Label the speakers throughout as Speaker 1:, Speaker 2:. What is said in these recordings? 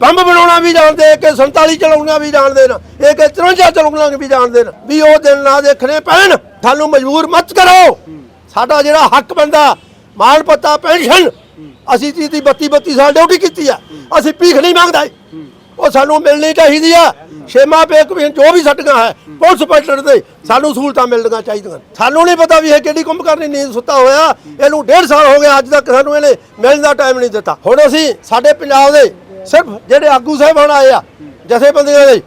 Speaker 1: Bomb ਬਣਾਉਣਾ ਵੀ ਜਾਣਦੇ ਕਿ 47 ਚਲਾਉਣਾ ਵੀ ਜਾਣਦੇ ਨੇ ਇਹ ਕਿ 53 ਚਲਾਉਣਾ ਵੀ ਜਾਣਦੇ ਨੇ, ਵੀ ਉਹ ਦਿਨ ਨਾ ਦੇਖਣੇ ਪੈਣ, ਸਾਨੂੰ ਮਜਬੂਰ ਮਤ ਕਰੋ। ਸਾਡਾ ਜਿਹੜਾ ਹੱਕ ਬੰਦਾ ਮਾਣ ਪੱਤਾ, ਪੈਨਸ਼ਨ, ਅਸੀਂ ਤੀ ਦੀ 32 32 ਸਾਲ ਡਿਊਟੀ ਕੀਤੀ ਆ, ਅਸੀਂ ਭੀਖ ਨਹੀਂ ਮੰਗਦਾ। ਉਹ ਸਾਨੂੰ ਮਿਲਣੀ ਚਾਹੀਦੀ ਆ। ਛੇਮਾ ਪੇ ਕਮਿਸ਼ਨ ਜੋ ਵੀ ਸੱਟੀਆਂ ਹੈ, ਪੁਲਿਸ ਪਲਟਣ ਦੇ ਸਾਨੂੰ ਸਹੂਲਤਾਂ ਮਿਲਣੀਆਂ ਚਾਹੀਦੀਆਂ। ਸਾਨੂੰ ਨਹੀਂ ਪਤਾ ਵੀ ਇਹ ਕਿਹੜੀ ਕੁੰਭ ਕਰਨੀ, ਨੀਂਦ ਸੁੱਤਾ ਹੋਇਆ, ਇਹਨੂੰ ਡੇਢ ਸਾਲ ਹੋ ਗਿਆ, ਅੱਜ ਤੱਕ ਸਾਨੂੰ ਇਹਨੇ ਮਿਲਣ ਦਾ ਟਾਈਮ ਨਹੀਂ ਦਿੱਤਾ। ਹੁਣ ਅਸੀਂ ਸਾਡੇ ਪੰਜਾਬ ਦੇ ਸਿਰਫ ਜਿਹੜੇ ਆਗੂ ਸਾਹਿਬਾਨ ਆਏ ਆ ਜਥੇਬੰਦੀਆਂ ਦੇ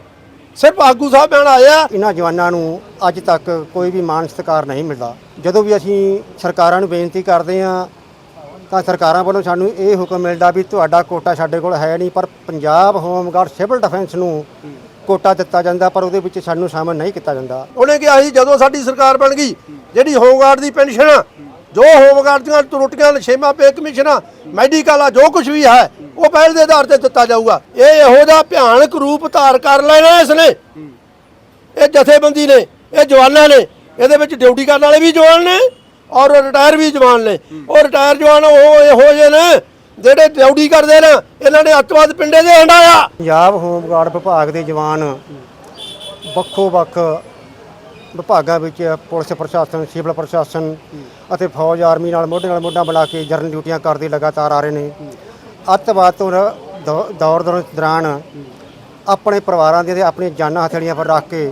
Speaker 1: ਸਿਰਫ ਆਗੂ ਸਾਹਿਬਾਨ ਆਏ ਆ।
Speaker 2: ਇਹਨਾਂ ਜਵਾਨਾਂ ਨੂੰ ਅੱਜ ਤੱਕ ਕੋਈ ਵੀ ਮਾਣ ਸਤਿਕਾਰ ਨਹੀਂ ਮਿਲਦਾ। ਜਦੋਂ ਵੀ ਅਸੀਂ ਸਰਕਾਰਾਂ ਨੂੰ ਬੇਨਤੀ ਕਰਦੇ ਹਾਂ ਤਾਂ ਸਰਕਾਰਾਂ ਵੱਲੋਂ ਸਾਨੂੰ ਇਹ ਹੁਕਮ ਮਿਲਦਾ ਵੀ ਤੁਹਾਡਾ ਕੋਟਾ ਸਾਡੇ ਕੋਲ ਹੈ ਨਹੀਂ ਪਰ Punjab home guard civil defence ਨੂੰ ਕੋਟਾ ਦਿੱਤਾ ਜਾਂਦਾ ਪਰ ਉਹਦੇ ਵਿੱਚ ਸਾਨੂੰ ਸ਼ਾਮਲ ਨਹੀਂ ਕੀਤਾ ਜਾਂਦਾ।
Speaker 1: ਉਹਨੇ ਕਿਹਾ ਸੀ ਜਦੋਂ ਸਾਡੀ ਸਰਕਾਰ ਬਣ ਗਈ ਜਿਹੜੀ ਹੋਮਗਾਰਡ ਦੀ ਪੈਨਸ਼ਨ ਆ, ਜੋ ਹੋਮਗਾਰਡ ਦੀਆਂ ਤਰੁੱਟੀਆਂ ਛੇਮਾ ਪੇ ਕਮਿਸ਼ਨ ਆ, ਮੈਡੀਕਲ ਆ ਜੋ ਕੁਝ ਵੀ ਹੈ ਉਹ ਪਹਿਲ ਦੇ ਆਧਾਰ ਤੇ ਦਿੱਤਾ ਜਾਊਗਾ। ਇਹ ਇਹੋ ਜਿਹਾ ਭਿਆਨਕ ਰੂਪ ਧਾਰ ਕਰ ਲੈਣਾ ਇਸ ਨੇ। ਇਹ ਜਥੇਬੰਦੀ ਨੇ, ਇਹ ਜਵਾਨਾਂ ਨੇ, ਇਹਦੇ ਵਿੱਚ ਡਿਊਟੀ ਕਰਨ ਵਾਲੇ ਵੀ ਜਵਾਨ ਨੇ ਔਰ ਰਿਟਾਇਰ ਵੀ ਜਵਾਨ ਨੇ। ਉਹ ਰਿਟਾਇਰ ਜਵਾਨ ਉਹ ਇਹੋ ਜਿਹੇ ਨੇ ਜਿਹੜੇ ਡਿਊਟੀ ਕਰਦੇ ਨੇ, ਇਹਨਾਂ ਨੇ ਅੱਤਵਾਦ ਪਿੰਡੇ ਦੇ ਹੰਡਾਇਆ।
Speaker 2: ਪੰਜਾਬ ਹੋਮਗਾਰਡ ਵਿਭਾਗ ਦੇ ਜਵਾਨ ਵੱਖੋ ਵੱਖ ਵਿਭਾਗਾਂ ਵਿੱਚ ਪੁਲਿਸ ਪ੍ਰਸ਼ਾਸਨ, ਸਿਵਲ ਪ੍ਰਸ਼ਾਸਨ ਅਤੇ ਫੌਜ, ਆਰਮੀ ਨਾਲ ਮੋਢੇ ਨਾਲ ਮੋਢਾ ਮਿਲਾ ਕੇ ਜਰਨ ਡਿਊਟੀਆਂ ਕਰਦੇ ਲਗਾਤਾਰ ਆ ਰਹੇ ਨੇ। ਅੱਤਵਾਦ ਤੋਂ ਰ- ਦੌ- ਦੌਰ ਦੌਰ, ਦੌਰਾਨ ਆਪਣੇ ਪਰਿਵਾਰਾਂ ਦੀਆਂ ਤੇ ਆਪਣੀਆਂ ਜਾਨਾਂ ਹਥੇਲੀਆਂ ਪਰ ਰੱਖ ਕੇ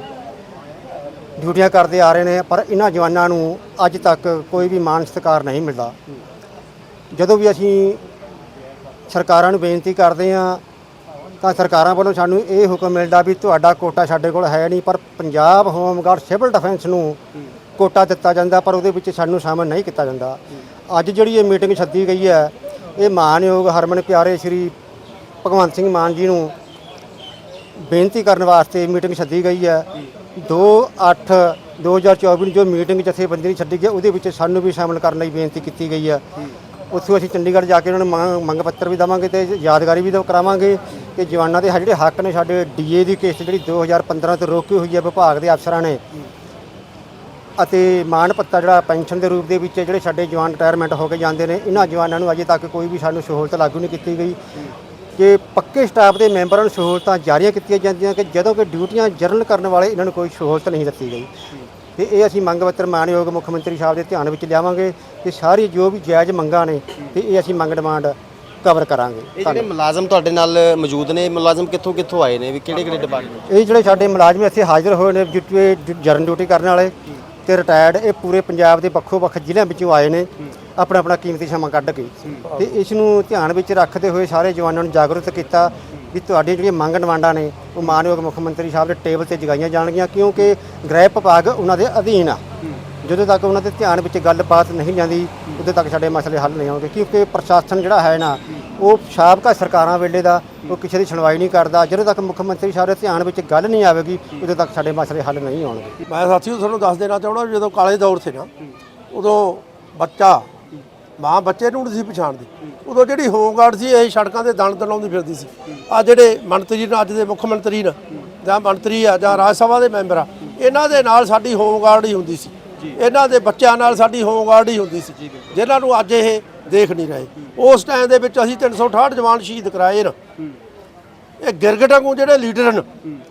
Speaker 2: ਡਿਊਟੀਆਂ ਕਰਦੇ ਆ ਰਹੇ ਨੇ, ਪਰ ਇਹਨਾਂ ਜਵਾਨਾਂ ਨੂੰ ਅੱਜ ਤੱਕ ਕੋਈ ਵੀ ਮਾਣ ਸਤਿਕਾਰ ਨਹੀਂ ਮਿਲਦਾ। ਜਦੋਂ ਵੀ ਅਸੀਂ ਸਰਕਾਰਾਂ ਨੂੰ ਬੇਨਤੀ ਕਰਦੇ ਹਾਂ, ਤਾਂ ਸਰਕਾਰਾਂ ਵੱਲੋਂ ਸਾਨੂੰ ਇਹ ਹੁਕਮ ਮਿਲਦਾ ਵੀ ਤੁਹਾਡਾ ਕੋਟਾ ਸਾਡੇ ਕੋਲ ਹੈ ਨਹੀਂ, ਪਰ Punjab home guard civil defence ਨੂੰ ਕੋਟਾ ਦਿੱਤਾ ਜਾਂਦਾ, ਪਰ ਉਹਦੇ ਵਿੱਚ ਸਾਨੂੰ ਸ਼ਾਮਲ ਨਹੀਂ ਕੀਤਾ ਜਾਂਦਾ। ਅੱਜ ਜਿਹੜੀ ਇਹ ਮੀਟਿੰਗ ਸੱਦੀ ਗਈ ਹੈ ਇਹ ਮਾਨਯੋਗ ਹਰਮਨ ਪਿਆਰੇ ਸ਼੍ਰੀ ਭਗਵੰਤ ਸਿੰਘ ਮਾਨ ਜੀ ਨੂੰ ਬੇਨਤੀ ਕਰਨ ਵਾਸਤੇ ਮੀਟਿੰਗ ਸੱਦੀ ਗਈ ਹੈ। 2 8 2024 ਨੂੰ ਜੋ ਮੀਟਿੰਗ ਜਥੇਬੰਦੀ ਨੇ ਛੱਡੀ ਗਈ ਉਹਦੇ ਵਿੱਚ ਸਾਨੂੰ ਵੀ ਸ਼ਾਮਲ ਕਰਨ ਲਈ ਬੇਨਤੀ ਕੀਤੀ ਗਈ ਹੈ। ਉੱਥੋਂ ਅਸੀਂ ਚੰਡੀਗੜ੍ਹ ਜਾ ਕੇ ਉਹਨਾਂ ਨੂੰ ਮੰਗ- ਮੰਗ ਪੱਤਰ ਵੀ ਦੇਵਾਂਗੇ ਤੇ ਯਾਦਗਾਰੀ ਵੀ ਦੋ ਕਰਾਵਾਂਗੇ ਕਿ ਜਵਾਨਾਂ ਦੇ ਜਿਹੜੇ ਹੱਕ ਨੇ, ਸਾਡੇ ਡੀਏ ਦੀ ਕਿਸ਼ਤ ਜਿਹੜੀ 2015 ਤੋਂ ਰੋਕੀ ਹੋਈ ਹੈ ਵਿਭਾਗ ਦੇ ਅਫਸਰਾਂ ਨੇ ਅਤੇ ਮਾਣ ਪੱਤਾ ਜਿਹੜਾ ਪੈਨਸ਼ਨ ਦੇ ਰੂਪ ਦੇ ਵਿੱਚ ਜਿਹੜੇ ਸਾਡੇ ਜਵਾਨ ਰਿਟਾਇਰਮੈਂਟ ਹੋ ਕੇ ਜਾਂਦੇ ਨੇ ਇਹਨਾਂ ਜਵਾਨਾਂ ਨੂੰ ਅਜੇ ਤੱਕ ਕੋਈ ਵੀ ਸਾਨੂੰ ਸਹੂਲਤ ਲਾਗੂ ਨਹੀਂ ਕੀਤੀ ਗਈ। ਕਿ ਪੱਕੇ ਸਟਾਫ ਦੇ ਮੈਂਬਰਾਂ ਨੂੰ ਸਹੂਲਤਾਂ ਜਾਰੀਆਂ ਕੀਤੀਆਂ ਜਾਂਦੀਆਂ ਕਿ ਜਦੋਂ ਕਿ ਡਿਊਟੀਆਂ ਜਰਨਲ ਕਰਨ ਵਾਲੇ ਇਹਨਾਂ ਨੂੰ ਕੋਈ ਸਹੂਲਤ ਨਹੀਂ ਦਿੱਤੀ ਗਈ। ਤੇ ਇਹ ਅਸੀਂ ਮੰਗ ਪੱਤਰ ਮਾਨਯੋਗ ਮੁੱਖ ਮੰਤਰੀ ਸਾਹਿਬ ਦੇ ਧਿਆਨ ਵਿੱਚ ਲਿਆਵਾਂਗੇ ਕਿ ਸਾਰੀ ਜੋ ਵੀ ਜਾਇਜ਼ ਮੰਗਾਂ ਨੇ ਤੇ ਇਹ ਅਸੀਂ ਮੰਗ ਡਿਮਾਂਡ ਕਵਰ ਕਰਾਂਗੇ।
Speaker 3: ਇਹ ਜਿਹੜੇ ਮੁਲਾਜ਼ਮ ਤੁਹਾਡੇ ਨਾਲ ਮੌਜੂਦ ਨੇ ਮੁਲਾਜ਼ਮ ਕਿੱਥੋਂ ਕਿੱਥੋਂ ਆਏ ਨੇ? ਵੀ ਕਿਹੜੇ ਕਿਹੜੇ ਡਿਪਾਰਟਮੈਂਟ
Speaker 2: ਇਹ ਜਿਹੜੇ ਸਾਡੇ ਮੁਲਾਜ਼ਮ ਇੱਥੇ ਹਾਜ਼ਰ ਹੋਏ ਨੇ ਜਰਨ ਡਿਊਟੀ ਕਰਨ ਵਾਲੇ। ਤੇ ਰਿਟਾਇਰਡ ਇਹ ਪੂਰੇ ਪੰਜਾਬ ਦੇ ਵੱਖੋ ਵੱਖ ਜ਼ਿਲ੍ਹਿਆਂ ਵਿੱਚੋਂ ਆਏ ਨੇ ਆਪਣਾ ਆਪਣਾ ਕੀਮਤੀ ਸਮਾਂ ਕੱਢ ਕੇ। ਤੇ ਇਸ ਨੂੰ ਧਿਆਨ ਵਿੱਚ ਰੱਖਦੇ ਹੋਏ ਸਾਰੇ ਜਵਾਨਾਂ ਨੂੰ ਜਾਗਰੂਕ ਕੀਤਾ ਵੀ ਤੁਹਾਡੀਆਂ ਜਿਹੜੀਆਂ ਮੰਗ ਡਿਮਾਂਡਾਂ ਨੇ ਉਹ ਮਾਨਯੋਗ ਮੁੱਖ ਮੰਤਰੀ ਸਾਹਿਬ ਦੇ ਟੇਬਲ ਤੇ ਜਗਾਈਆਂ ਜਾਣਗੀਆਂ ਕਿਉਂਕਿ ਗ੍ਰਹਿ ਵਿਭਾਗ ਉਹਨਾਂ ਦੇ ਅਧੀਨ ਆ। ਜਦੋਂ ਤੱਕ ਉਹਨਾਂ ਦੇ ਧਿਆਨ ਵਿੱਚ ਗੱਲਬਾਤ ਨਹੀਂ ਜਾਂਦੀ ਉਦੋਂ ਤੱਕ ਸਾਡੇ ਮਸਲੇ ਹੱਲ ਨਹੀਂ ਹੋਣਗੇ ਕਿਉਂਕਿ ਪ੍ਰਸ਼ਾਸਨ ਜਿਹੜਾ ਹੈ ਨਾ ਉਹ ਸਾਬਕਾ ਸਰਕਾਰਾਂ ਵੇਲੇ ਦਾ ਉਹ ਕਿਸੇ ਦੀ ਸੁਣਵਾਈ ਨਹੀਂ ਕਰਦਾ। ਜਦੋਂ ਤੱਕ ਮੁੱਖ ਮੰਤਰੀ ਸਾਹਿਬ ਦੇ ਧਿਆਨ ਵਿੱਚ ਗੱਲ ਨਹੀਂ ਆਵੇਗੀ ਉਦੋਂ ਤੱਕ ਸਾਡੇ ਮਸਲੇ ਹੱਲ ਨਹੀਂ ਹੋਣਗੇ।
Speaker 1: ਮੈਂ ਸਾਥੀਓ ਤੁਹਾਨੂੰ ਦੱਸ ਦੇਣਾ ਚਾਹੁੰਦਾ ਜਦੋਂ ਕਾਲੇ ਦੌਰ ਸੀ ਨਾ ਉਦੋਂ ਬੱਚਾ ਮਾਂ ਬੱਚੇ ਨੂੰ ਨਹੀਂ ਸੀ ਪਛਾਣਦੀ। ਉਦੋਂ ਜਿਹੜੀ ਹੋਮਗਾਰਡ ਸੀ ਇਹ ਸੜਕਾਂ ਤੇ ਦਣ ਦਲਾਉਂਦੀ ਫਿਰਦੀ ਸੀ। ਆ ਜਿਹੜੇ ਮੰਤਰੀ ਨੇ ਅੱਜ ਦੇ ਮੁੱਖ ਮੰਤਰੀ ਨੇ ਜਾਂ ਮੰਤਰੀ ਆ ਜਾਂ ਰਾਜ ਸਭਾ ਦੇ ਮੈਂਬਰ ਆ ਇਹਨਾਂ ਦੇ ਨਾਲ ਸਾਡੀ ਹੋਮਗਾਰਡ ਹੀ ਹੁੰਦੀ ਸੀ। ਇਹਨਾਂ ਦੇ ਬੱਚਿਆਂ ਨਾਲ ਸਾਡੀ ਹੋਮਗਾਰਡ ਹੀ ਹੁੰਦੀ ਸੀ। ਜਿਨ੍ਹਾਂ ਨੂੰ ਅੱਜ ਇਹ ਦੇਖ ਨਹੀਂ ਰਹੇ। ਉਸ ਟਾਈਮ ਦੇ ਵਿੱਚ ਅਸੀਂ 368 ਜਵਾਨ ਸ਼ਹੀਦ ਕਰਾਏ ਨੇ। ਇਹ ਗਿਰਗਟਾਂ ਨੂੰ ਜਿਹੜੇ ਲੀਡਰ ਹਨ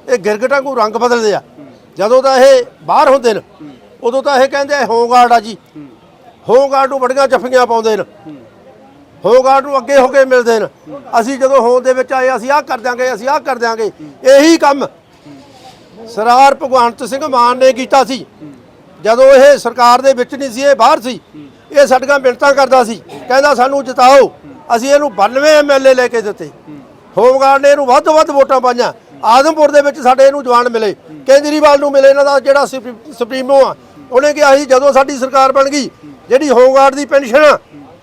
Speaker 1: ਇਹ ਗਿਰਗਟਾਂ ਨੂੰ ਰੰਗ ਬਦਲਦੇ ਆ। ਜਦੋਂ ਤਾਂ ਇਹ ਬਾਹਰ ਹੁੰਦੇ ਨੇ, ਉਦੋਂ ਤਾਂ ਇਹ ਕਹਿੰਦੇ ਹੋਮਗਾਰਡ ਆ ਜੀ। ਹੋਮਗਾਰਡ ਨੂੰ ਬੜੀਆਂ ਜੱਫੀਆਂ ਪਾਉਂਦੇ ਨੇ। ਹੋਮਗਾਰਡ ਨੂੰ ਅੱਗੇ ਹੋ ਕੇ ਮਿਲਦੇ ਨੇ। ਅਸੀਂ ਜਦੋਂ ਹੋਂਦ ਦੇ ਵਿੱਚ ਆਏ, ਅਸੀਂ ਆਹ ਕਰ ਦਿਆਂਗੇ, ਅਸੀਂ ਆਹ ਕਰ ਦਿਆਂਗੇ। ਇਹੀ ਕੰਮ ਸਰਦਾਰ ਭਗਵੰਤ ਸਿੰਘ ਮਾਨ ਨੇ ਕੀਤਾ ਸੀ। ਜਦੋਂ ਇਹ ਸਰਕਾਰ ਦੇ ਵਿੱਚ ਨਹੀਂ ਸੀ, ਇਹ ਬਾਹਰ ਸੀ। ਇਹ ਸਾਡੀਆਂ ਮਿੰਟਾਂ ਕਰਦਾ ਸੀ। ਕਹਿੰਦਾ ਸਾਨੂੰ ਜਿਤਾਓ। ਅਸੀਂ ਇਹਨੂੰ 92 ਐਮਐਲਏ ਲੈ ਕੇ ਦਿੱਤੇ। ਹੋਮਗਾਰਡ ਨੇ ਇਹਨੂੰ ਵੱਧ ਤੋਂ ਵੱਧ ਵੋਟਾਂ ਪਾਈਆਂ। ਆਦਮਪੁਰ ਦੇ ਵਿੱਚ ਸਾਡੇ ਇਹਨੂੰ ਜਵਾਨ ਮਿਲੇ। ਕੇਜਰੀਵਾਲ ਨੂੰ ਮਿਲੇ ਇਹਨਾਂ ਦਾ ਜਿਹੜਾ ਸੁਪਰੀਮੋ ਆ। ਉਹਨੇ ਕਿਹਾ ਸੀ, ਜਦੋਂ ਸਾਡੀ ਸਰਕਾਰ ਬਣ ਗਈ, ਜਿਹੜੀ ਹੋਮਗਾਰਡ ਦੀ ਪੈਨਸ਼ਨ ਆ,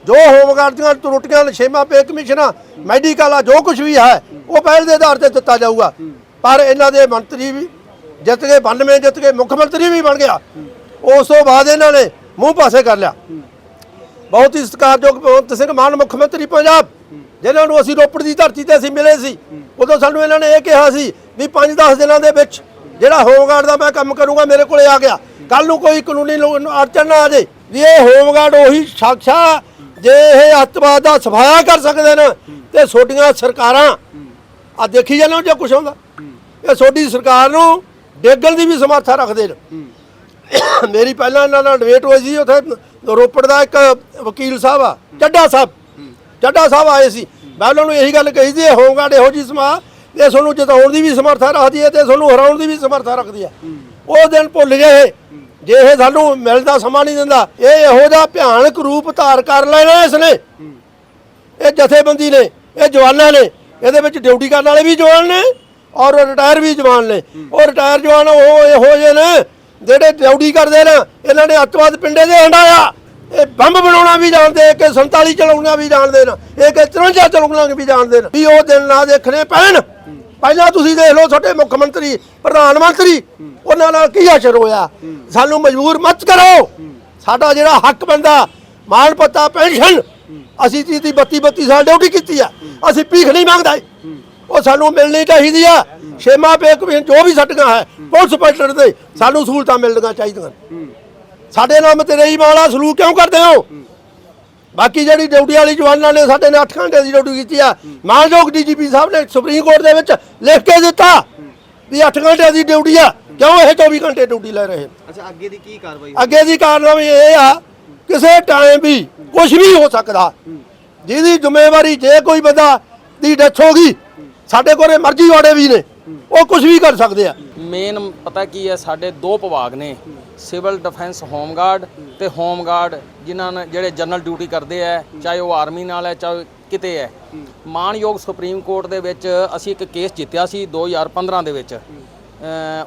Speaker 1: ਜੋ ਹੋਮਗਾਰਡ ਦੀਆਂ ਤਰੁੱਟੀਆਂ ਛੇਮਾ ਪੇ ਕਮਿਸ਼ਨ ਮੈਡੀਕਲ ਆ, ਜੋ ਕੁਝ ਵੀ ਹੈ, ਉਹ ਪਹਿਲ ਦੇ ਆਧਾਰ ਤੇ ਦਿੱਤਾ ਜਾਊਗਾ। ਪਰ ਇਹਨਾਂ ਦੇ ਮੰਤਰੀ ਵੀ ਜਿੱਤ ਕੇ 92 ਜਿੱਤ ਕੇ ਮੁੱਖ ਮੰਤਰੀ ਵੀ ਬਣ ਗਿਆ। ਉਸ ਤੋਂ ਬਾਅਦ ਇਹਨਾਂ ਨੇ ਮੂੰਹ ਪਾਸੇ ਕਰ ਲਿਆ। ਬਹੁਤ ਹੀ ਸਤਿਕਾਰਯੋਗ ਭਗਵੰਤ ਸਿੰਘ ਮਾਨ, ਮੁੱਖ ਮੰਤਰੀ ਪੰਜਾਬ। ਜਿਨ੍ਹਾਂ ਨੂੰ ਅਸੀਂ ਰੋਪੜ ਦੀ ਧਰਤੀ ਤੇ ਅਸੀਂ ਮਿਲੇ ਸੀ। ਉਦੋਂ ਸਾਨੂੰ ਇਹਨਾਂ ਨੇ ਇਹ ਕਿਹਾ ਸੀ ਵੀ 5-10 ਦਿਨਾਂ ਦੇ ਵਿੱਚ ਜਿਹੜਾ ਹੋਮਗਾਰਡ ਦਾ ਮੈਂ ਕੰਮ ਕਰੂੰਗਾ, ਮੇਰੇ ਕੋਲੇ ਆ ਗਿਆ। ਕੱਲ ਨੂੰ ਕੋਈ ਕਾਨੂੰਨੀ ਲੋ- ਅੜਚਨ ਨਾ ਆ ਜੇ ਵੀ ਇਹ ਹੋਮਗਾਰਡ ਉਹੀ ਸਾਖਸ਼ਾ ਜੇ ਇਹ ਅੱਤਵਾਦ ਦਾ ਸਫਾਇਆ ਕਰ ਸਕਦੇ ਨੇ ਤੇ ਛੋਟੀਆਂ ਸਰਕਾਰਾਂ ਆ ਦੇਖੀ ਜਾਂਦੇ ਜੇ ਕੁਛ ਹੁੰਦਾ ਇਹ ਤੁਹਾਡੀ ਸਰਕਾਰ ਨੂੰ ਡੇਗਣ ਦੀ ਵੀ ਸਮਰੱਥਾ ਰੱਖਦੇ ਨੇ। ਮੇਰੀ ਪਹਿਲਾਂ ਇਹਨਾਂ ਨਾਲ ਡਿਬੇਟ ਹੋਈ ਸੀ, ਉੱਥੇ ਰੋਪੜ ਦਾ ਇੱਕ ਵਕੀਲ ਸਾਹਿਬ ਆ ਚੱਡਾ ਸਾਹਿਬ। ਚੱਡਾ ਸਾਹਿਬ ਆਏ ਸੀ। ਮੈਂ ਉਹਨਾਂ ਨੂੰ ਇਹੀ ਗੱਲ ਕਹੀ ਸੀ, ਇਹ ਹੋਮਗਾਰਡ ਇਹੋ ਜੀ ਸਮਾ, ਇਹ ਤੁਹਾਨੂੰ ਜਿਤਾਉਣ ਦੀ ਵੀ ਸਮਰੱਥਾ ਰੱਖਦੀ ਹੈ ਤੇ ਤੁਹਾਨੂੰ ਹਰਾਉਣ ਦੀ ਵੀ ਸਮਰੱਥਾ ਰੱਖਦੀ ਹੈ। ਉਹ ਦਿਨ ਭੁੱਲ ਗਏ ਜੇ ਇਹ ਸਾਨੂੰ ਮਿਲਦਾ ਸਮਾਂ ਨਹੀਂ ਦਿੰਦਾ, ਇਹ ਇਹੋ ਜਿਹਾ ਭਿਆਨਕ ਰੂਪ ਧਾਰ ਕਰ ਲੈਣਾ ਇਸਨੇ। ਇਹ ਜਥੇਬੰਦੀ ਨੇ, ਇਹ ਜਵਾਨਾਂ ਨੇ, ਇਹਦੇ ਵਿੱਚ ਡਿਊਟੀ ਕਰਨ ਵਾਲੇ ਵੀ ਜਵਾਨ ਨੇ ਔਰ ਰਿਟਾਇਰ ਵੀ ਜਵਾਨ ਨੇ। ਉਹ ਰਿਟਾਇਰ ਜਵਾਨ ਉਹ ਇਹੋ ਜਿਹੇ ਨੇ ਜਿਹੜੇ ਡਿਊਟੀ ਕਰਦੇ ਨੇ, ਇਹਨਾਂ ਨੇ ਅੱਤਵਾਦ ਪਿੰਡੇ ਦੇ ਹੰਡਾਇਆ ਇਹ ਬੰਬ ਬਣਾਉਣਾ ਵੀ ਜਾਣਦੇ ਕਿ 47 ਚਲਾਉਣਾ ਵੀ ਜਾਣਦੇ ਨੇ, ਇਹ ਕਿ 53 ਚਲਾਉਣਾ ਵੀ ਜਾਣਦੇ ਨੇ। ਵੀ ਉਹ ਦਿਨ ਨਾ ਦੇਖਣੇ ਪੈਣ। ਪਹਿਲਾਂ ਤੁਸੀਂ ਦੇਖ ਲਓ ਤੁਹਾਡੇ ਮੁੱਖ ਮੰਤਰੀ, ਪ੍ਰਧਾਨ ਮੰਤਰੀ, ਉਹਨਾਂ ਨਾਲ ਕੀ ਅਸਰ ਹੋਇਆ? ਸਾਨੂੰ ਮਜਬੂਰ ਮਤ ਕਰੋ। ਸਾਡਾ ਜਿਹੜਾ ਹੱਕ ਬੰਦਾ ਮਾਣ ਪੱਤਾ, ਪੈਨਸ਼ਨ, ਅਸੀਂ ਜੀ ਦੀ 32 32 ਸਾਲ ਡਿਊਟੀ ਕੀਤੀ ਆ। ਅਸੀਂ ਭੀਖ ਨਹੀਂ ਮੰਗਦਾ। ਉਹ ਸਾਨੂੰ ਮਿਲਣੀ ਚਾਹੀਦੀ ਆ। ਛੇਮਾ ਕਮਿਸ਼ਨ ਜੋ ਵੀ ਸੱਟੀਆਂ ਹੈ ਪੁਲਿਸ ਪੈਟਰ ਦੇ ਸਾਨੂੰ ਸਹੂਲਤਾਂ ਮਿਲਣੀਆਂ ਚਾਹੀਦੀਆਂ। ਸਾਡੇ ਨਾਲ ਤੇਰੇ ਵਾਲਾ ਸਲੂਕ ਕਿਉਂ ਕਰਦੇ ਹੋ? ਬਾਕੀ ਜਿਹੜੀ ਡਿਊਟੀ ਵਾਲੀ ਜਵਾਨਾਂ ਨੇ ਸਾਡੇ ਨੇ 8 ਘੰਟੇ ਦੀ ਡਿਊਟੀ ਕੀਤੀ ਆ। ਮਾਨਯੋਗ ਡੀਜੀਪੀ ਸਾਹਿਬ ਨੇ ਸੁਪਰੀਮ ਕੋਰਟ ਦੇ ਵਿੱਚ ਲਿਖ ਕੇ ਦਿੱਤਾ ਵੀ 8 ਘੰਟੇ ਦੀ ਡਿਊਟੀ ਆ। ਕਿਉਂ ਇਹ 24 ਘੰਟੇ ਡਿਊਟੀ ਲੈ ਰਹੇ?
Speaker 3: ਅੱਛਾ ਅੱਗੇ ਦੀ ਕੀ ਕਾਰਵਾਈ
Speaker 1: ਅੱਗੇ ਦੀ ਕਾਰਨਾਮੀ ਇਹ ਆ ਕਿਸੇ ਟਾਈਮ ਵੀ ਕੁਝ ਵੀ ਹੋ ਸਕਦਾ। ਜਿਹਦੀ ਜ਼ਿੰਮੇਵਾਰੀ ਜੇ ਕੋਈ ਬੰਦਾ ਦੀ ਡੈਥ ਹੋ ਗਈ ਸਾਡੇ ਕੋਲੇ ਮਰਜ਼ੀ ਵਾਲੇ ਵੀ ਨੇ। ਉਹ ਕੁਝ ਵੀ ਕਰ ਸਕਦੇ ਆ।
Speaker 4: ਮੇਨ ਪਤਾ ਕੀ ਹੈ ਸਾਡੇ ਦੋ ਵਿਭਾਗ ਨੇ ਸਿਵਲ ਡਿਫੈਂਸ ਹੋਮਗਾਰਡ ਤੇ ਹੋਮਗਾਰਡ ਜਿਨ੍ਹਾਂ ਨੇ ਜਿਹੜੇ ਜਨਰਲ ਡਿਊਟੀ ਕਰਦੇ ਆ, ਚਾਹੇ ਉਹ ਆਰਮੀ ਨਾਲ ਹੈ, ਚਾਹੇ ਕਿਤੇ ਹੈ। ਮਾਨਯੋਗ ਸੁਪਰੀਮ ਕੋਰਟ ਦੇ ਵਿੱਚ ਅਸੀਂ ਇੱਕ ਕੇਸ ਜਿੱਤਿਆ ਸੀ 2015 ਦੇ ਵਿੱਚ।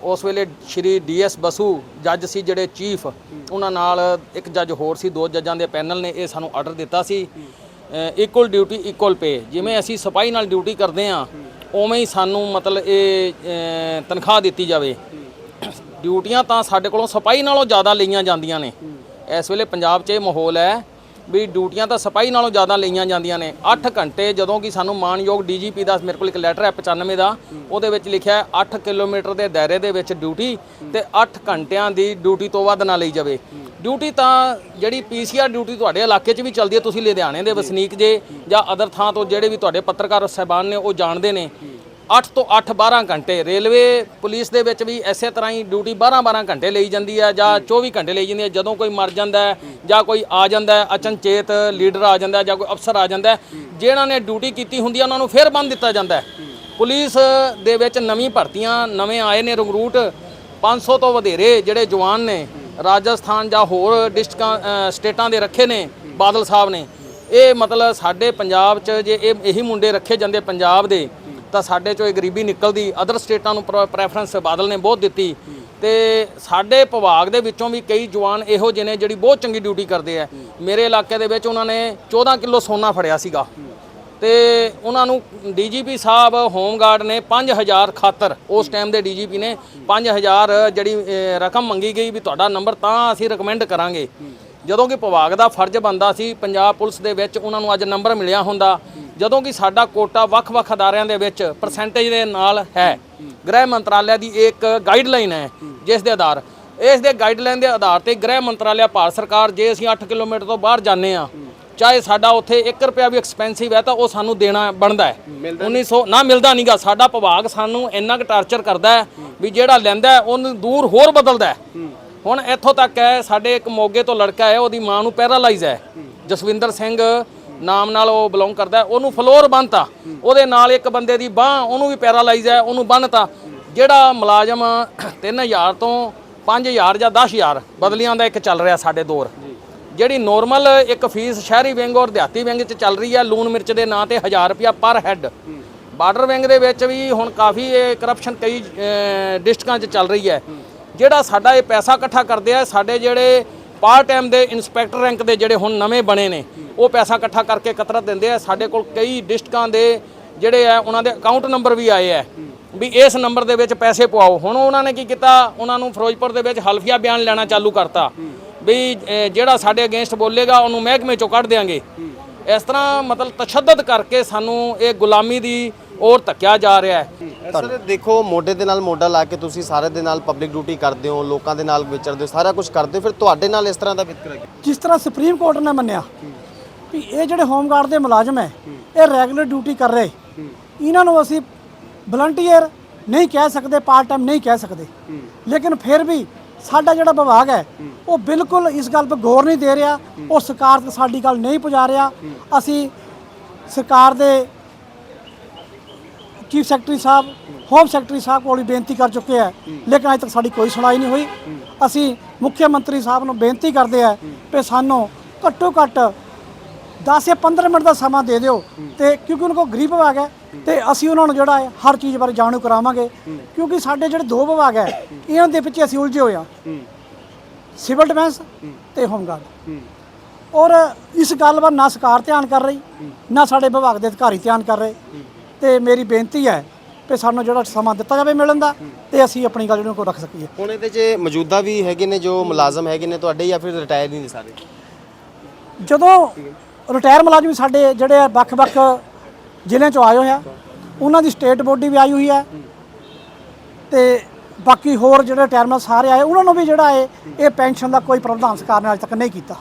Speaker 4: ਉਸ ਵੇਲੇ ਸ਼੍ਰੀ ਡੀਐਸ ਬਸੂ, ਜੱਜ ਸੀ ਜਿਹੜੇ ਚੀਫ ਉਹਨਾਂ ਨਾਲ ਇੱਕ ਜੱਜ ਹੋਰ ਸੀ, ਦੋ ਜੱਜਾਂ ਦੇ ਪੈਨਲ ਨੇ, ਇਹ ਸਾਨੂੰ ਆਰਡਰ ਦਿੱਤਾ ਸੀ। ਇਕੁਅਲ ਡਿਊਟੀ ਇਕੁਅਲ ਪੇ ਜਿਵੇਂ ਅਸੀਂ ਸਪਾਈ ਨਾਲ ਡਿਊਟੀ ਕਰਦੇ ਆ ਉਵੇਂ ਹੀ ਸਾਨੂੰ ਮਤਲਬ ਇਹ ਅ, ਤਨਖਾਹ ਦਿੱਤੀ ਜਾਵੇ। ਡਿਊਟੀਆਂ ਤਾਂ ਸਾਡੇ ਕੋਲੋਂ ਸਪਾਈ ਨਾਲੋਂ ਜ਼ਿਆਦਾ ਲਈਆਂ ਜਾਂਦੀਆਂ ਨੇ। ਇਸ ਵੇਲੇ ਪੰਜਾਬ 'ਚ ਇਹ ਮਾਹੌਲ ਹੈ ਵੀ ਡਿਊਟੀਆਂ ਤਾਂ ਸਿਪਾਹੀ ਨਾਲੋਂ ਜ਼ਿਆਦਾ ਲਈਆਂ ਜਾਂਦੀਆਂ ਨੇ। 8 ਘੰਟੇ ਜਦੋਂ ਕਿ ਸਾਨੂੰ ਮਾਨਯੋਗ ਡੀਜੀਪੀ ਦਾ ਮੇਰੇ ਕੋਲ ਇੱਕ ਲੈਟਰ ਹੈ 95 ਦਾ ਉਹਦੇ ਵਿੱਚ ਲਿਖਿਆ ਹੈ 8 ਕਿਲੋਮੀਟਰ ਦੇ ਦਾਇਰੇ ਦੇ ਵਿੱਚ ਡਿਊਟੀ ਤੇ 8 ਘੰਟਿਆਂ ਦੀ ਡਿਊਟੀ ਤੋਂ ਵੱਧ ਨਾ ਲਈ ਜਾਵੇ। ਡਿਊਟੀ ਤਾਂ ਜਿਹੜੀ ਪੀਸੀਆਰ ਡਿਊਟੀ ਤੁਹਾਡੇ ਇਲਾਕੇ 'ਚ ਵੀ ਚੱਲਦੀ ਹੈ ਤੁਸੀਂ ਲੁਧਿਆਣੇ ਦੇ ਵਸਨੀਕ ਜੇ ਜਾਂ ਅਦਰ ਥਾਂ ਤੋਂ ਜਿਹੜੇ ਵੀ ਤੁਹਾਡੇ ਪੱਤਰਕਾਰ ਸਾਹਿਬਾਨ ਨੇ ਉਹ ਜਾਣਦੇ ਨੇ। 8 ਤੋਂ 8 12 ਘੰਟੇ ਰੇਲਵੇ ਪੁਲਿਸ ਦੇ ਵਿੱਚ ਵੀ ਇਸੇ ਤਰ੍ਹਾਂ ਹੀ ਡਿਊਟੀ 12 12 ਘੰਟੇ ਲਈ ਜਾਂਦੀ ਹੈ ਜਾਂ 24 ਘੰਟੇ ਲਈ ਜਾਂਦੀ ਹੈ ਜਦੋਂ ਕੋਈ ਮਰ ਜਾਂਦਾ ਹੈ ਜਾਂ। ਕੋਈ ਆ ਜਾਂਦਾ ਹੈ ਅਚਨਚੇਤ ਲੀਡਰ ਆ ਜਾਂਦਾ ਜਾਂ ਕੋਈ ਅਫਸਰ ਆ ਜਾਂਦਾ ਜਿਨ੍ਹਾਂ ਨੇ ਡਿਊਟੀ ਕੀਤੀ ਹੁੰਦੀ ਹੈ ਉਹਨਾਂ ਨੂੰ ਫਿਰ ਬੰਦ ਦਿੱਤਾ ਜਾਂਦਾ ਹੈ। ਪੁਲਿਸ ਦੇ ਵਿੱਚ ਨਵੀਂ ਭਰਤੀਆਂ ਨਵੇਂ ਆਏ ਨੇ ਰੰਗਰੂਟ। 500 ਤੋਂ ਵਧੇਰੇ ਜਿਹੜੇ ਜਵਾਨ ਨੇ ਰਾਜਸਥਾਨ ਜਾਂ ਹੋਰ ਡਿਸਟ੍ਰਿਕਾਂ ਸਟੇਟਾਂ ਦੇ ਰੱਖੇ ਨੇ, ਬਾਦਲ ਸਾਹਿਬ ਨੇ। ਇਹ ਮਤਲਬ ਸਾਡੇ ਪੰਜਾਬ 'ਚ ਜੇ ਇਹ, ਇਹੀ ਮੁੰਡੇ ਰੱਖੇ ਜਾਂਦੇ ਪੰਜਾਬ ਦੇ, ਤਾਂ ਸਾਡੇ 'ਚੋਂ ਇਹ ਗਰੀਬੀ ਨਿਕਲਦੀ ਅਦਰ ਸਟੇਟਾਂ ਨੂੰ ਪ੍ਰੈਫਰੈਂਸ ਬਾਦਲ ਨੇ ਬਹੁਤ ਦਿੱਤੀ। ਤੇ ਸਾਡੇ ਵਿਭਾਗ ਦੇ ਵਿੱਚੋਂ ਵੀ ਕਈ ਜਵਾਨ ਇਹੋ ਜਿਹੇ ਨੇ ਜਿਹੜੀ ਬਹੁਤ ਚੰਗੀ ਡਿਊਟੀ ਕਰਦੇ ਆ। ਮੇਰੇ ਇਲਾਕੇ ਦੇ ਵਿੱਚ ਉਹਨਾਂ ਨੇ 14 ਕਿਲੋ ਸੋਨਾ ਫੜਿਆ ਸੀਗਾ। ਤੇ ਉਹਨਾਂ ਨੂੰ ਡੀਜੀਪੀ ਸਾਹਿਬ ਹੋਮਗਾਰਡ ਨੇ 5000 ਖਾਤਰ, ਉਸ ਟਾਈਮ ਦੇ ਡੀਜੀਪੀ ਨੇ 5000 ਜਿਹੜੀ ਰਕਮ ਮੰਗੀ ਗਈ ਵੀ ਤੁਹਾਡਾ ਨੰਬਰ ਤਾਂ ਅਸੀਂ ਰეკਮੈਂਡ ਕਰਾਂਗੇ। ਜਦੋਂ ਕਿ ਵਿਭਾਗ ਦਾ ਫਰਜ਼ ਬੰਦਾ ਸੀ, ਪੰਜਾਬ ਪੁਲਿਸ ਦੇ ਵਿੱਚ ਉਹਨਾਂ ਨੂੰ ਅੱਜ ਨੰਬਰ ਮਿਲਿਆ ਹੁੰਦਾ। ਜਦੋਂ ਕਿ ਸਾਡਾ ਕੋਟਾ ਵੱਖ-ਵੱਖ ਅਦਾਰਿਆਂ ਦੇ ਵਿੱਚ ਪਰਸੈਂਟੇਜ ਦੇ ਨਾਲ ਹੈ। ਗ੍ਰਹਿ ਮੰਤਰਾਲਿਆ ਦੀ ਇੱਕ ਗਾਈਡਲਾਈਨ ਹੈ, ਜਿਸ ਦੇ ਆਧਾਰ। ਇਸ ਦੇ ਗਾਈਡਲਾਈਨ ਦੇ ਆਧਾਰ ਤੇ ਗ੍ਰਹਿ ਮੰਤਰਾਲਿਆ ਭਾਰਤ ਸਰਕਾਰ, ਜੇ ਅਸੀਂ 8 ਕਿਲੋਮੀਟਰ ਤੋਂ ਬਾਹਰ ਜਾਂਦੇ ਆ ਚਾਹੇ ਸਾਡਾ ਉੱਥੇ 1 ਰੁਪਿਆ ਵੀ ਐਕਸਪੈਂਸਿਵ ਹੈ ਤਾਂ ਉਹ ਸਾਨੂੰ ਦੇਣਾ ਬਣਦਾ ਹੈ। 1900 ਨਾ ਮਿਲਦਾ ਨਹੀਂਗਾ ਸਾਡਾ ਵਿਭਾਗ ਸਾਨੂੰ ਇੰਨਾ ਕੁ ਟਾਰਚਰ ਕਰਦਾ ਹੈ ਵੀ ਜਿਹੜਾ ਲੈਂਦਾ ਉਹਨੂੰ ਦੂਰ ਹੋਰ ਬਦਲਦਾ ਹੁਣ ਇੱਥੋਂ ਤੱਕ ਹੈ ਸਾਡੇ ਇੱਕ ਮੋਗੇ ਤੋਂ ਲੜਕਾ ਹੈ ਉਹਦੀ ਮਾਂ ਨੂੰ ਪੈਰਾਲਾਈਜ਼ ਹੈ। ਜਸਵਿੰਦਰ ਸਿੰਘ ਨਾਮ ਨਾਲ ਉਹ ਬਿਲੋਂਗ ਕਰਦਾ ਉਹਨੂੰ ਫਲੋਰ ਬੰਨਤਾ। ਉਹਦੇ ਨਾਲ ਇੱਕ ਬੰਦੇ ਦੀ ਬਾਹ ਉਹਨੂੰ ਵੀ ਪੈਰਾਲਾਈਜ਼ ਹੈ ਉਹਨੂੰ ਬੰਨਤਾ। ਜਿਹੜਾ ਮੁਲਾਜ਼ਮ 3000 ਤੋਂ 5000 ਜਾਂ 10000 ਬਦਲੀਆਂ ਦਾ ਇੱਕ ਚੱਲ ਰਿਹਾ ਸਾਡੇ ਦੌਰ। ਜਿਹੜੀ ਨੋਰਮਲ ਇੱਕ ਫੀਸ ਸ਼ਹਿਰੀ ਵਿੰਗ ਔਰ ਦਿਹਾਤੀ ਵਿੰਗ 'ਚ ਚੱਲ ਰਹੀ ਹੈ ਲੂਣ ਮਿਰਚ ਦੇ ਨਾਂ ਤੇ 1000 ਰੁਪਿਆ ਪਰ ਹੈੱਡ ਬਾਰਡਰ ਵਿੰਗ ਦੇ ਵਿੱਚ ਵੀ ਹੁਣ ਕਾਫੀ ਇਹ ਕਰਪਸ਼ਨ ਕਈ ਅਹ, ਡਿਸਟ੍ਰਿਕਾਂ 'ਚ ਚੱਲ ਰਹੀ ਹੈ। ਜਿਹੜਾ ਸਾਡਾ ਇਹ ਪੈਸਾ ਇਕੱਠਾ ਕਰਦੇ ਆ ਸਾਡੇ ਜਿਹੜੇ ਪਾਰਟ ਟਾਈਮ ਦੇ ਇਨਸਪੈਕਟਰ ਰੈਂਕ ਦੇ ਜਿਹੜੇ ਹੁਣ ਨਵੇਂ ਬਣੇ ਨੇ ਉਹ ਪੈਸਾ ਇਕੱਠਾ ਕਰਕੇ ਕਤਰਤ ਦਿੰਦੇ ਆ। ਸਾਡੇ ਕੋਲ ਕਈ ਡਿਸਟ੍ਰਿਕਾਂ ਦੇ ਜਿਹੜੇ ਆ ਉਹਨਾਂ ਦੇ ਅਕਾਊਂਟ ਨੰਬਰ ਵੀ ਆਏ ਆ ਵੀ ਇਸ ਨੰਬਰ ਦੇ ਵਿੱਚ ਪੈਸੇ ਪਵਾਓ ਹੁਣ ਉਹਨਾਂ ਨੇ ਕੀ ਕੀਤਾ? ਉਹਨਾਂ ਨੂੰ ਫਿਰੋਜ਼ਪੁਰ ਦੇ ਵਿੱਚ ਹਲਫੀਆ ਬਿਆਨ ਲੈਣਾ ਚਾਲੂ ਕਰਤਾ। ਵੀ ਜਿਹੜਾ ਸਾਡੇ ਅਗੇਂਸਟ ਬੋਲੇਗਾ ਉਹਨੂੰ ਮਹਿਕਮੇ ਚੋਂ ਕੱਢ ਦੇਾਂਗੇ ਇਸ ਤਰ੍ਹਾਂ ਮਤਲਬ ਤਸ਼ੱਦਦ ਕਰਕੇ ਸਾਨੂੰ ਇਹ ਗੁਲਾਮੀ ਦੀ ਔਰ ਧੱਕਿਆ ਜਾ ਰਿਹਾ ਹੈ।
Speaker 3: ਸਰ ਦੇਖੋ ਮੋਢੇ ਦੇ ਨਾਲ ਮੋਢਾ ਲਾ ਕੇ ਤੁਸੀਂ ਸਾਰੇ ਦੇ ਨਾਲ ਪਬਲਿਕ ਡਿਊਟੀ ਕਰਦੇ ਹੋ ਲੋਕਾਂ ਦੇ ਨਾਲ ਵਿਚਰਦੇ ਹੋ ਸਾਰਾ ਕੁਝ ਕਰਦੇ ਹੋ ਫਿਰ ਤੁਹਾਡੇ ਨਾਲ ਇਸ ਤਰ੍ਹਾਂ ਦਾ ਵਿਤਕਰਾ?
Speaker 5: ਜਿਸ ਤਰ੍ਹਾਂ ਸੁਪਰੀਮ ਕੋਰਟ ਨੇ ਮੰਨਿਆ ਵੀ ਇਹ ਜਿਹੜੇ ਹੋਮਗਾਰਡ ਦੇ ਮੁਲਾਜ਼ਮ ਹੈ ਇਹ ਰੈਗੂਲਰ ਡਿਊਟੀ ਕਰ ਰਹੇ। ਇਹਨਾਂ ਨੂੰ ਅਸੀਂ ਵਲੰਟੀਅਰ ਨਹੀਂ ਕਹਿ ਸਕਦੇ ਪਾਰਟ ਟਾਈਮ ਨਹੀਂ ਕਹਿ ਸਕਦੇ। ਲੇਕਿਨ ਫਿਰ ਵੀ ਸਾਡਾ ਜਿਹੜਾ ਵਿਭਾਗ ਹੈ, ਉਹ ਬਿਲਕੁਲ ਇਸ ਗੱਲ 'ਤੇ ਗੌਰ ਨਹੀਂ ਦੇ ਰਿਹਾ, ਉਹ ਸਰਕਾਰ ਤੱਕ ਸਾਡੀ ਗੱਲ ਨਹੀਂ ਪਹੁੰਚਾ ਰਿਹਾ। ਅਸੀਂ ਸਰਕਾਰ ਦੇ ਚੀਫ ਸੈਕਟਰੀ ਸਾਹਿਬ, ਹੋਮ ਸੈਕਟਰੀ ਸਾਹਿਬ ਕੋਲ ਵੀ ਬੇਨਤੀ ਕਰ ਚੁੱਕੇ ਆ, ਲੇਕਿਨ ਅਜੇ ਤੱਕ ਸਾਡੀ ਕੋਈ ਸੁਣਾਈ ਨਹੀਂ ਹੋਈ। ਅਸੀਂ ਮੁੱਖ ਮੰਤਰੀ ਸਾਹਿਬ ਨੂੰ ਬੇਨਤੀ ਕਰਦੇ ਆ ਕਿ ਸਾਨੂੰ ਘੱਟੋ ਘੱਟ 10 ਜਾਂ 15 ਮਿੰਟ ਦਾ ਸਮਾਂ ਦੇ ਦਿਓ ਤੇ ਕਿਉਂਕਿ ਉਹਨਾਂ ਕੋਲ ਗਰੀਬ ਵਿਭਾਗ ਹੈ ਤੇ ਅਸੀਂ ਉਹਨਾਂ ਨੂੰ ਜਿਹੜਾ ਹੈ ਹਰ ਚੀਜ਼ ਬਾਰੇ ਜਾਣੂ ਕਰਾਵਾਂਗੇ। ਕਿਉਂਕਿ ਸਾਡੇ ਜਿਹੜੇ ਦੋ ਵਿਭਾਗ ਹੈ ਇਹਨਾਂ ਦੇ ਪਿੱਛੇ ਅਸੀਂ ਉਲਝੇ ਹੋਏ ਆ ਸਿਵਲ ਡਿਫੈਂਸ ਤੇ ਹੋਮਗਾਰਡ ਔਰ ਇਸ ਗੱਲ ਵੱਲ ਨਾ ਸਰਕਾਰ ਧਿਆਨ ਕਰ ਰਹੀ ਨਾ ਸਾਡੇ ਵਿਭਾਗ ਦੇ ਅਧਿਕਾਰੀ ਧਿਆਨ ਕਰ ਰਹੇ। ਤੇ ਮੇਰੀ ਬੇਨਤੀ ਹੈ ਕਿ ਸਾਨੂੰ ਜਿਹੜਾ ਸਮਾਂ ਦਿੱਤਾ ਜਾਵੇ ਮਿਲਣ ਦਾ ਤੇ ਅਸੀਂ ਆਪਣੀ ਗੱਲ ਨੂੰ ਕੋ ਰੱਖ ਸਕੀਏ।
Speaker 3: ਹੁਣ ਇਹਦੇ 'ਚ ਮੌਜੂਦਾ ਵੀ ਹੈਗੇ ਨੇ ਜੋ ਮੁਲਾਜ਼ਮ ਹੈਗੇ ਨੇ ਤੁਹਾਡੇ ਜਾਂ ਫਿਰ ਰਿਟਾਇਰ ਨਹੀਂ ਨੇ ਸਾਰੇ?
Speaker 5: ਜਦੋਂ ਰਿਟਾਇਰ ਮੁਲਾਜ਼ਮ ਸਾਡੇ ਜਿਹੜੇ ਆ ਵੱਖ-ਵੱਖ ਜ਼ਿਲ੍ਹਿਆਂ ਚੋਂ ਆਏ ਹੋਏ ਆ, ਉਹਨਾਂ ਦੀ ਸਟੇਟ ਬੋਡੀ ਵੀ ਆਈ ਹੋਈ ਹੈ ਤੇ ਬਾਕੀ ਹੋਰ ਜਿਹੜੇ ਰਿਟਾਇਰਮੈਂਟ ਸਾਰੇ ਆਏ, ਉਹਨਾਂ ਨੂੰ ਵੀ ਜਿਹੜਾ ਹੈ ਇਹ ਪੈਨਸ਼ਨ ਦਾ ਕੋਈ ਪ੍ਰਬੰਧਨ ਸਰਕਾਰ ਨੇ ਅਜੇ ਤੱਕ ਨਹੀਂ ਕੀਤਾ।